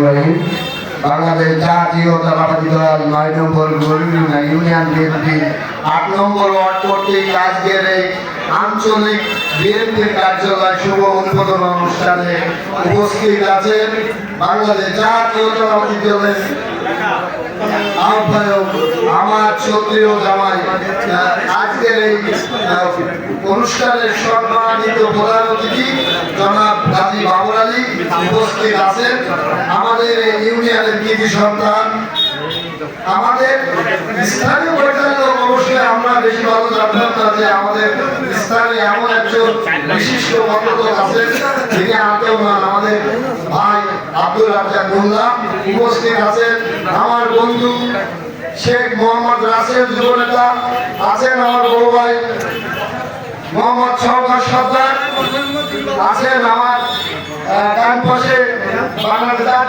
রহিম। বাংলাদেশ জাতীয়তাবাদী দল নয় নম্বর গরিবিনা ইউনিয়ন বিএনপি। আট নম্বর ওয়ার্ড কর্তৃক আজকের এই আঞ্চলিক বিএনপির কার্যালয় শুভ উদ্বোধন অনুষ্ঠানে উপস্থিত আছেন বাংলাদেশ জাতীয়তাবাদী দলের আহ্বায়ক আমার ক্ষত্রিয় জামাই। আজকের এই অনুষ্ঠানের সম্মানিত প্রধান অতিথি জনাব গাজী বাবর আলী উপস্থিত আছেন। আমাদের ইউনিয়নের কৃতি সন্তান, আমাদের স্থানীয় পর্যায়ে অবশ্যই আমরা বেশি ভালো জানতাম না যে আমাদের স্থানে এমন একজন বিশিষ্ট মন্ত্রক আছেন আত্মমান আমাদের ভাই আব্দুল রাজ্জাক মোল্লা উপস্থিত আছেন। আমার বন্ধু শেখ মোহাম্মদ রাসেল যুবনেতা আছেন আমার বড় ভাই মোহাম্মদ সরকার সর্দার, আছেন আমার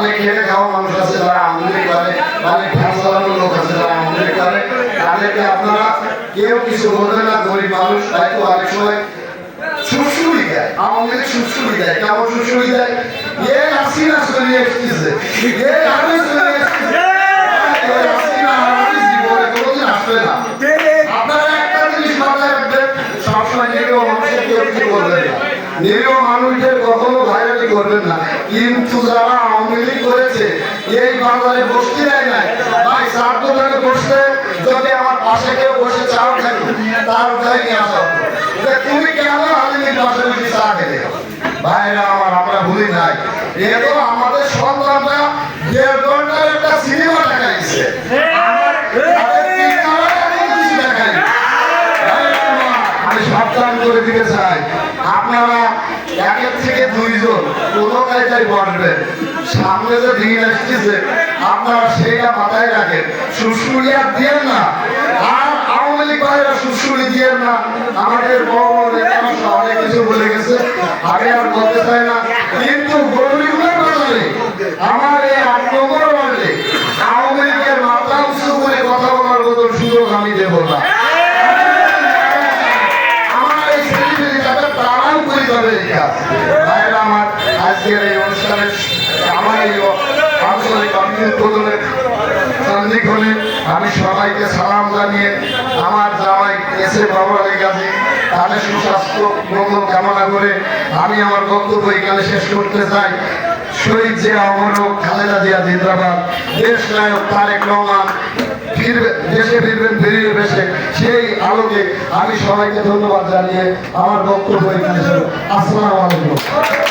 অনেক খেটে খাওয়া মানুষ আছে যারা আমদানি করে অনেক ফ্যান চালানোর লোক আছে যারা আমদানি করে। তাদেরকে আপনারা কেউ কিছু বলবেন না গরিব মানুষ হয়তো অনেক সময় সুশ্রুই দেয় আওয়ামী সুশ্রুই দেয় কেমন সুশ্রুই দেয়? এ হাসিনা চলে এসেছে এ আমি চলে এসেছে। হাসিনা আমার জীবনে কোনোদিন আসবে না। আপনারা একটা জিনিস মাথায় রাখবেন সবসময় নিরীহ মানুষের কেউ না। নিরীহ মানুষদের করবেন না। কিন্তু যারা আওয়ামী লীগ করেছে, এই বাজারে বসতে দেয় নাই। ভাই, চার দোকানে বসতে, যদি আমার পাশে কেউ বসে চা খাই তার উঠায় নিয়ে আসা। তুমি কেন আওয়ামী পাশে বসে চা খেলে? ভাইরা আমার, আমরা ভুলি নাই। এ তো আমাদের সন্তানরা দেড় ঘণ্টার একটা সিনেমা দেখাইছে আমার তাদের তিন ঘণ্টার এমন কিছু দেখায়নি। আমি সাবধান করে দিতে চাই আপনারা একের থেকে দুইজন কোনো বলবে সামনে যে দিন আসতেছে, আপনারা সেইটা মাথায় রাখেন। আর দিয়ে না। আর আওয়ামী লীগ ভাইরা সুশুরি দিয়ে না। আমাদের বড় নেতারা সব কিছু বলে গেছে। আমি আর বলতে চাই না, কিন্তু জানিয়ে আমার জামাই এসে সুস্বাস্থ্য, মঙ্গল কামনা করে আমি আমার বক্তব্য এখানে শেষ করতে চাই। শহীদ খালেদা জিয়া জিন্দাবাদ। দেশ নায়ক তারেক রহমান দেশে ফিরবেন বেশে সেই আলোকে আমি সবাইকে ধন্যবাদ জানিয়ে আমার বক্তব্য এখানে আলাইকুম।